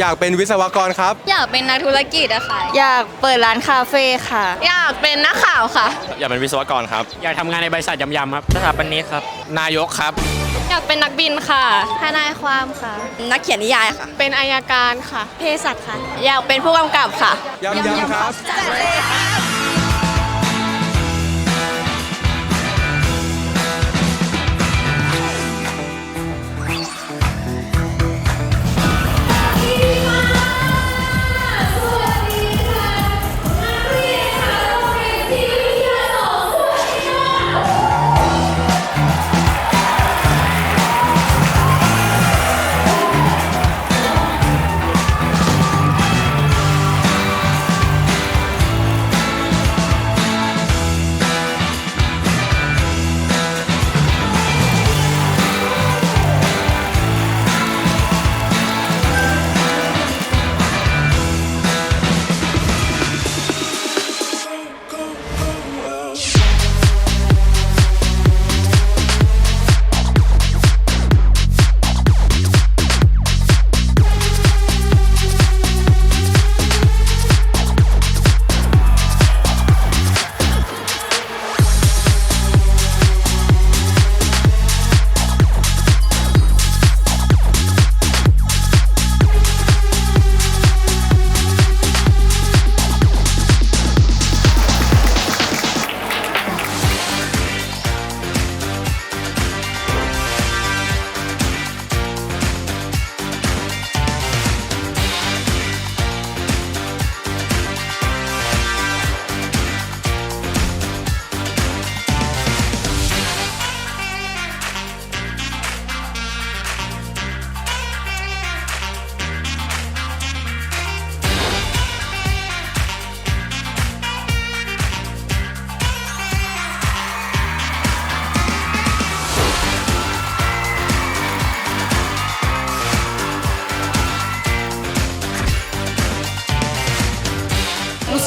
อยากเป็นวิศวกรครับ อยากเป็นนักธุรกิจอะค่ะ อยากเปิดร้านคาเฟ่ค่ะ อยากเป็นนักข่าวค่ะ อยากเป็นวิศวกรครับ อยากทำงานในบริษัทยำๆครับสถาปนิกครับ นายกครับ อยากเป็นนักบินค่ะ ทนายความค่ะ นักเขียนนิยายค่ะ เป็นอายการค่ะ เภสัชค่ะ อยากเป็นผู้กำกับค่ะยำยำครับ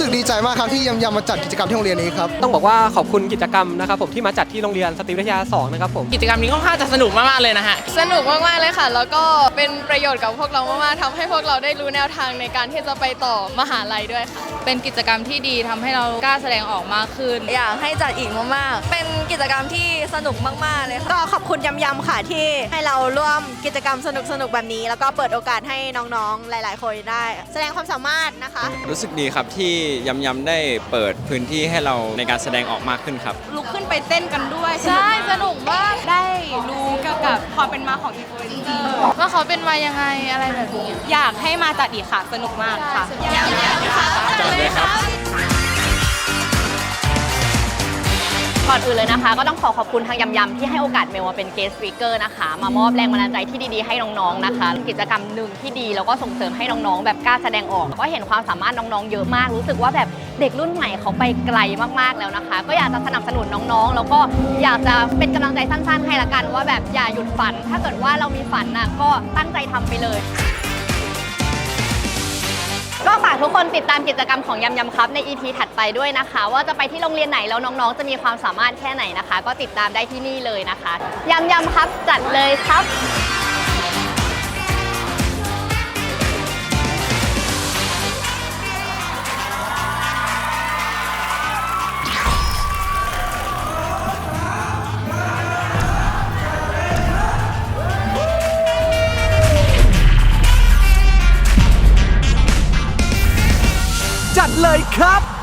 สึกดีใจมากครับที่ยำยำมาจัดกิจกรรมที่โรงเรียนนี้ครับ ต้องบอกว่าขอบคุณกิจกรรมนะครับผมที่มาจัดที่โรงเรียนสตรีวิทยา 2 นะครับผม กิจกรรมนี้ค่อนข้างจะสนุกมากๆเลยนะฮะ สนุกมากๆเลยค่ะ แล้วก็เป็นประโยชน์กับพวกเรามากๆทำให้พวกเราได้รู้แนวทางในการที่จะไปต่อมหาลัยด้วยค่ะ เป็นกิจกรรมที่ดีทำให้เรากล้าแสดงออกมากขึ้น อยากให้จัดอีกมากๆ เป็น กิจกรรมที่สนุกมาก ๆ เลยค่ะ ก็ขอบคุณยำยำค่ะที่ให้เราร่วมกิจกรรมสนุกสนุกๆแบบนี้ แล้วก็เปิดโอกาสให้น้องๆ หลาย ๆ คนได้ แสดงความสามารถนะคะ รู้สึกดีครับที่ยำยำได้เปิดพื้นที่ให้เราในการแสดงออกมากขึ้นครับ ลุกขึ้นไปเต้นกันด้วย ใช่สนุกมากได้รู้เกี่ยวกับความเป็นมาของอินฟลูเอนเซอร์ว่าเขาเป็นมายังไงอะไรแบบนี้ อยากให้มาจัดอีกค่ะสนุกมากค่ะก่ อนอื่นเลยนะคะ ก็ต้องขอขอบคุณทางยำยำที่ให้โอกาสเมลมาเป็นเกสต์สปีกเกอร์นะคะ มามอบแรงบันดาลใจที่ดีๆให้น้องๆนะคะกิจกรรมหนึ่งที่ดีแล้วก็ส่งเสริมให้น้องๆ แบบกล้าแสดงออกก็เห็นความสามารถน้องๆ เยอะมาก รู้สึกว่าแบบเด็กรุ่นใหม่เขาไปไกลมากๆแล้วนะคะ ก็อยากจะสนับสนุนน้องๆ แล้วก็อยากจะเป็นกำลังใจสั้น ๆ ให้ละกันว่าแบบอย่าหยุดฝัน ถ้าเกิดว่าเรามีฝันน่ะก็ตั้งใจทำไปเลย ทุกคนติดตามกิจกรรมของยำยำครับใน EP ถัดไปด้วยนะคะ ว่าจะไปที่โรงเรียนไหนแล้วน้องๆ จะมีความสามารถแค่ไหนนะคะ ก็ติดตามได้ที่นี่เลยนะคะยำยำครับจัดเลยครับ เลยครับ